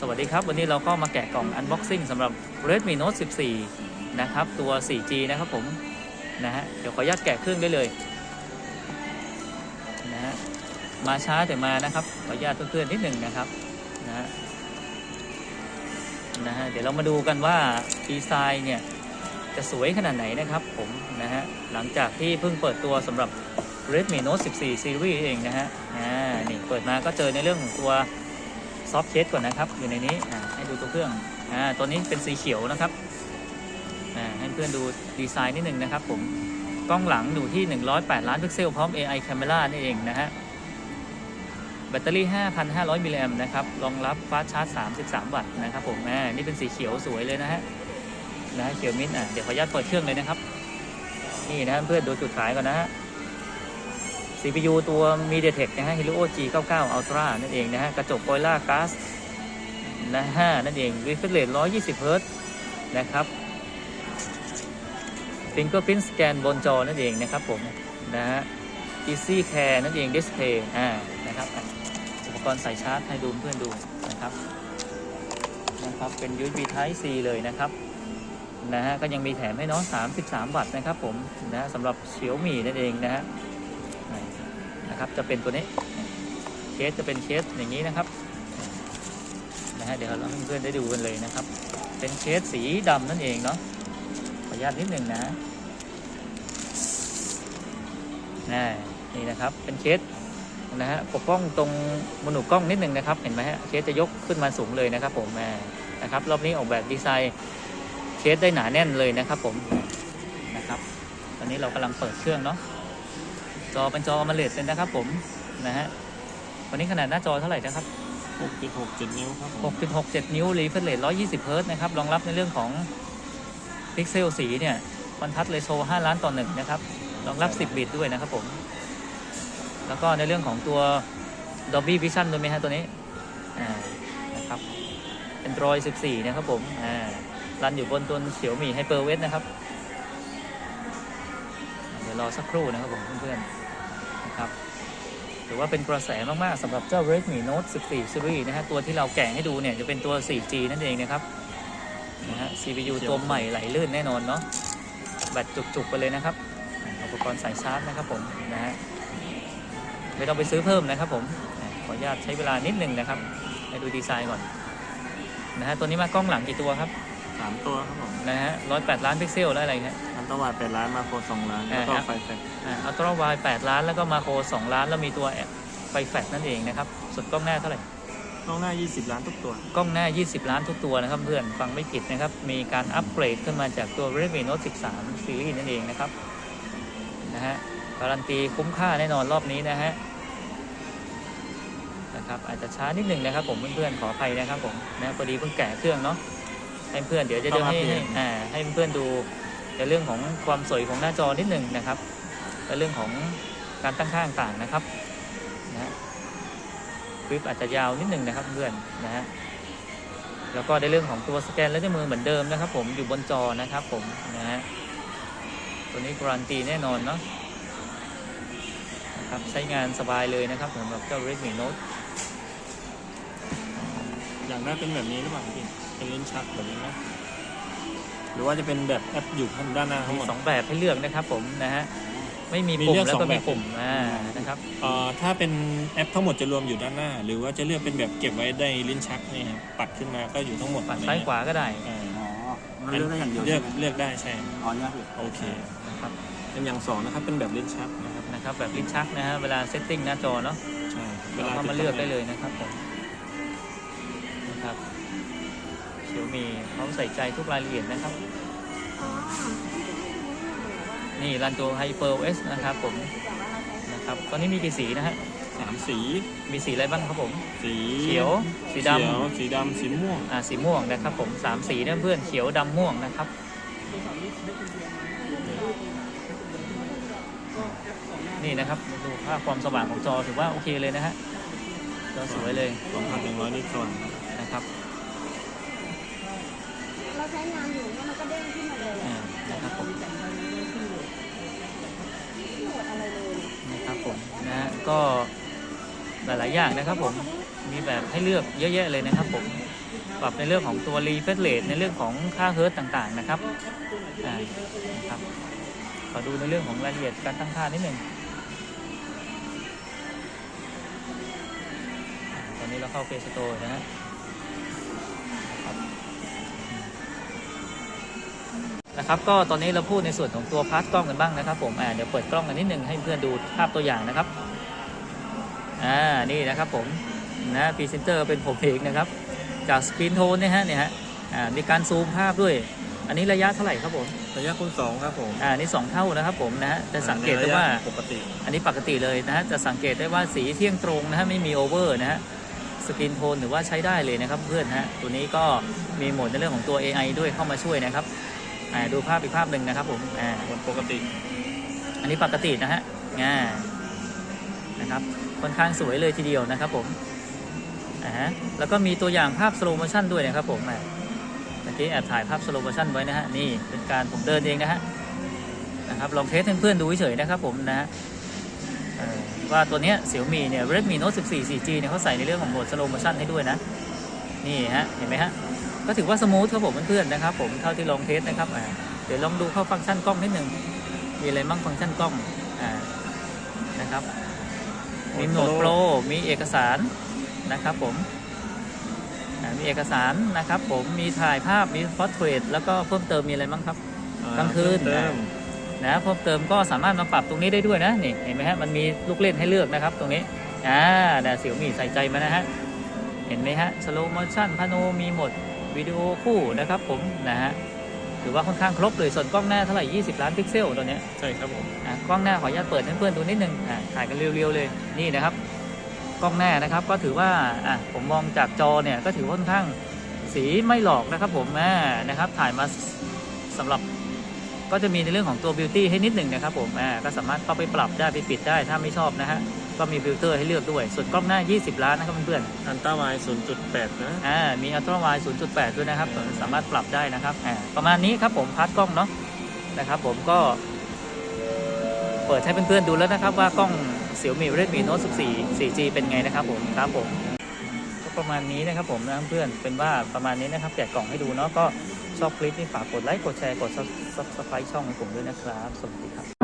สวัสดีครับ วันนี้เราก็มาแกะกล่อง Unboxing สำหรับ Redmi Note 14 นะครับ ตัว 4G นะครับผม นะฮะ เดี๋ยวขออนุญาตแกะเครื่องได้เลย นะฮะ มาช้าแต่มานะครับ ขออนุญาตเพื่อนๆนิดหนึ่งนะครับ นะฮะ นะฮะ เดี๋ยวเรามาดูกันว่าดีไซน์เนี่ย จะสวยขนาดไหนนะครับผม นะฮะ หลังจากที่เพิ่งเปิดตัวสำหรับ Redmi Note 14 Series เองนะฮะ อ่า นี่ เปิดมาก็เจอในเรื่องของตัว ซอฟต์เคสก่อนนะครับ อยู่ในนี้ให้ดูตัวเครื่องอตัวนี้เป็นสีเขียวนะครับให้เพื่อนดูดีไซน์นิดหนึ่งนะครับผมกล้องหลังอยู่ที่ 108 ล้านพิกเซลพร้อม AI Camera นี่เองนะฮะแบตเตอรี่ 5,500 มิลลิแอมป์นะครับรองรับฟาสต์ชาร์จ 33 วัตต์นะครับผมอ่นี่เป็นสีเขียวสวยเลยนะฮะนะเขียวมิ้นท์อะเดี๋ยวขออนุญาตเปิดเครื่องเลยนะครับ นี่นะเพื่อนดูจุดขายก่อนนะฮะ CPU ตัว MediaTek นะฮะ Helio G99 Ultra นั่นเองนะฮะ กระจก Gorilla Glass นะฮะนั่นเอง Refresh Rate 120 Hz นะครับ Fingerprint Scan บนจอ นั่นเองนะครับผม นะฮะ Easy Care นั่นเอง Display อ่า นะครับอุปกรณ์ใส่ชาร์จให้ดูเพื่อนดูนะครับ นะครับ เป็น USB Type C เลยนะครับนะฮะก็ยังมีแถมให้น้อง 33 วัตต์นะครับผมนะฮะสำหรับ Xiaomi นั่นเองนะฮะ นะครับ จะเป็นตัวนี้เคสจะเป็นเคสอย่างนี้นะครับนะฮะเดี๋ยวเราให้เพื่อนๆได้ดูกันเลยนะครับ เป็นเคสสีดำนั่นเองเนาะขออนุญาตนิดหนึ่งนะนี่นะครับเป็นเคสนะฮะปกป้องตรงมนุกล้องนิดหนึ่งนะครับเห็นไหมฮะเคสจะยกขึ้นมาสูงเลยนะครับ ผมแหมนะครับรอบนี้ออกแบบดีไซน์เคสได้หนาแน่นเลยนะครับ ผมนะครับ ตอนนี้เรากำลังเปิดเครื่องเนาะ จอเป็นจอมาเลดเลยนะครับผมนะฮะวันนี้ขนาดหน้าจอเท่าไหร่นะครับ6.67 นิ้วครับผม6.67 นิ้วรีเฟรชเรท120เฮิร์ตซ์นะครับรองรับในเรื่องของพิกเซลสีเนี่ยคอนทัสเรโซ5ล้านต่อหนึ่งนะครับรองรับ 10 บิตด้วยนะครับผม แล้วก็ในเรื่องของตัว Dolby Vision ด้วยไหมฮะตัวนี้อ่านะครับ Android 14 นะครับผมอ่ารันอยู่บนตัวเขียวมี HyperOS นะครับ เดี๋ยวรอสักครู่นะครับผมเพื่อนๆ นะครับถือว่าเป็นกระแสมากๆสำหรับเจ้า Redmi Note 14 Series นะฮะตัวที่เราแกะให้ดูเนี่ยจะเป็นตัว 4G นั่นเองนะครับนะฮะ CPU ตัวใหม่ไหลลื่นแน่นอนเนาะแบตจุกๆไปเลยนะครับ อุปกรณ์สายชาร์จนะครับผมนะฮะไม่ต้องไปซื้อเพิ่มนะครับผมขออนุญาตใช้เวลานิดหนึ่งนะครับให้ดูดีไซน์ก่อนนะฮะตัวนี้มากล้องหลังกี่ตัวครับ3ตัวครับผมนะฮะ108ล้านพิกเซลแล้วอะไรครับอันตวัต8ล้านมาโคร2ล้านแล้วก็อ่าฮะไฟแฟก อัลตร้าไวด์8ล้าน แล้วก็มาโคร2ล้าน แล้วมีตัวไฟแฟลชนั่นเองนะครับส่วนกล้องหน้าเท่าไหร่กล้องหน้า 20 ล้านทุกตัว กล้องหน้า 20 ล้านทุกตัวนะครับเพื่อนฟังไม่ผิดนะครับ มีการอัปเกรดขึ้นมาจากตัว Redmi Note 13 Series นั่นเองนะครับนะฮะการันตีคุ้มค่าแน่นอนรอบนี้นะฮะนะครับอาจจะช้านิดหนึ่งนะครับผมเพื่อนๆขออภัยนะครับผมนะพอดีเพิ่งแกะเครื่องเนาะให้เพื่อนเดี๋ยวจะต้เดี๋อยงวให้อัปเดให้ตอ่าให้เพื่อนๆดูในเรื่องของความสวยของหน้าจอนิดหนึ่งนะครับ และเรื่องของการตั้งค่าต่างๆนะครับนะฮะคลิปอาจจะยาวนิดหนึ่งนะครับเพื่อนนะฮะแล้วก็ในเรื่องของตัวสแกนและนิ้วมือเหมือนเดิมนะครับ ผมอยู่บนจอนะครับผมนะฮะตัวนี้การันตีแน่นอนเนาะนะครับใช้งานสบายเลยนะครับสำหรับเจ้า Redmi Note อยากได้เป็นแบบนี้หรือเปล่าพี่เป็นลิ้นชักแบบนี้ไหมหรือว่าจะเป็นแบบแอปอยู่ข้างด้านหน้าทั้งมีหมดสองแบบให้เลือกนะครับผมนะฮะ ไม่มีมีปุ่มเลือกแล้วสองก็มีแบบปุ่มอ่านะครับเอ่อถ้าเป็นแอปทั้งหมดจะรวมอยู่ด้านหน้า หรือว่าจะเลือกเป็นแบบเก็บไว้ได้ลิ้นชักนี่ครับปัดขึ้นมาก็อยู่ทั้งหมดปัดซ้ายขวาก็ได้อ่าอ๋อมันเลือกได้อย่างเดียวเลืใช่อกไหมเลือกได้ใช่อ๋อเนี่ยคือโอเคนะครับเป็นอย่างสองนะครับเป็นแบบลิ้นชักนะครับนะครับแบบลิ้นชักนะฮะเวลาเซตติ้งหน้าจอเนาะใช่เราก็มาเลือกได้เลยนะครับผมนะครับเขียวมีเขาใส่ใจทุกรายละเอียดนะครับ นี่รันตัว Hyper OS นะครับผมนะครับตอนนี้มีกี่สีนะฮะสามสีมีสีอะไรบ้างครับผม สีเขียว สีดเขียวสีดำสีม่วงำอ่าสีม่วงนะครับผมสามสีนะเพื่อนเขียวดำม่วงนะครับนี่นะครับดูภาพความสว่างของจอถือว่าโอเคเลยนะฮะจอสวยเลยสองพันหนึ่งร้อยนิตรส่วนนะครับเราใช้งานอยู่ ก็หลาย ๆ อย่างนะครับผมมีแบบให้เลือกเยอะแยะเลยนะครับผมปรับในเรื่องของตัวรีเฟรชเรทในเรื่องของค่าเฮิร์ตต่างๆนะครับอ่านะครับขอดูในเรื่องของรายละเอียดการตั้งค่านิดหนึ่งตอนนี้เราเข้าเฟซโตร์นะฮะนะครับก็ตอนนี้เราพูดในส่วนของตัวพาร์ทกล้องกันบ้างนะครับผมอ่าเดี๋ยวเปิดกล้องกันนิดหนึ่งให้เพื่อนดูภาพตัวอย่างนะครับ อ่านี่นะครับผมนะพรีเซนเตอร์เป็นผมเองนะครับ จากสกรีนโทนเนี่ยฮะเนี่ยฮะอ่ามีการซูมภาพด้วย อันนี้ระยะเท่าไหร่ครับผมระยะคูณสองครับผมอ่านี่สองเท่านะครับผมนะฮะจะสังเกตได้ในระยะว่าปกติอันนี้ปกติเลยนะฮะจะสังเกตได้ว่าสีเที่ยงตรงนะฮะไม่มีโอเวอร์นะฮะสกรีนโทนถือว่าใช้ได้เลยนะครับเพื่อนฮะตัวนี้ก็มีโหมดในเรื่องของตัว AI ด้วยเข้ามาช่วยนะครับอ่าดูภาพอีกภาพหนึ่งนะครับผมอ่าบนปกติ อันนี้ปกตินะฮะง่า นะครับค่อนข้างสวยเลยทีเดียวนะครับผมอ่าแล้วก็มีตัวอย่างภาพสโลโมชันด้วยนะครับผมเมื่อกี้แอบถ่ายภาพสโลโมชันไว้นะฮะนี่เป็นการผมเดินเองนะฮะนะครับลองเทสเพื่อนๆดูเฉยๆนะครับผมนะฮะว่าตัวเนี้ยเสี่ยวมีเนี่ย Redmi Note 14 4G เนี่ยเขาใส่ในเรื่องของโหมดสโลโมชันให้ด้วยนะ นี่ฮะ เห็นไหมฮะ ก็ถือว่าสมูทครับผมเพื่อนๆนะครับผมเท่าที่ลองเทสนะครับเดี๋ยวลองดูเข้าฟังก์ชันกล้องนิดหนึ่งมีอะไรบ้างฟังก์ชันกล้องอ่านะครับ มีโหมดโปร มีเอกสารนะครับผมอ่ามีเอกสารนะครับผม มีถ่ายภาพ มีพอร์เทรตแล้วก็เพิ่มเติมมีอะไรบ้างครับอ่ากลางคืนเติมนะเพิ่มเติมก็สามารถมาปรับตรงนี้ได้ด้วยนะนี่เห็นไหมฮะมันมีลูกเล่นให้เลือกนะครับตรงนี้อ่าแต่เสี่ยวมีใส่ใจมานะฮะเห็นไหมฮะสโลโมชั่นพาโนมีหมดวิดีโอคู่นะครับผมนะฮะ ถือว่าค่อนข้างครบเลยส่วนกล้องหน้าเท่าไหร่ 20 ล้านพิกเซลตัวเนี้ยใช่ครับผมอะกล้องหน้าขออนุญาตเปิดให้เพื่อนดูนิดนึงอะถ่ายกันเรียวๆเลยนี่นะครับ กล้องหน้านะครับก็ถือว่าอะผมมองจากจอเนี่ยก็ถือว่าค่อนข้างสีไม่หลอกนะครับผมอ่านะครับ ถ่ายมาสำหรับก็จะมีในเรื่องของตัวบิวตี้ให้นิดหนึ่งนะครับผมอ่าก็สามารถเข้าไปปรับได้ไปปิดได้ถ้าไม่ชอบนะฮะ ก็มีฟิลเตอร์ให้เลือกด้วย ส่วนกล้องหน้า 20 ล้านนะครับเพื่อนๆอันต้าไวศูนย์จุดแปดนะอ่ามีอัลตร้าไวด์0.8 ด้วยนะครับ สามารถปรับได้นะครับอ่าประมาณนี้ครับผมพาร์ทกล้องเนาะนะครับผมก็ เปิดให้เพื่อนๆดูแล้วนะครับ ว่ากล้อง Xiaomi Redmi Note 14 4G เป็นไงนะครับผมครับผม ก็ประมาณนี้นะครับผมนะเพื่อนเป็นว่าประมาณนี้นะครับแกะกล่องให้ดูเนาะก็ชอบคลิปนี้ฝากกดไลค์กดแชร์กด Subscribe ช่องให้ผมด้วยนะครับ สวัสดีครับ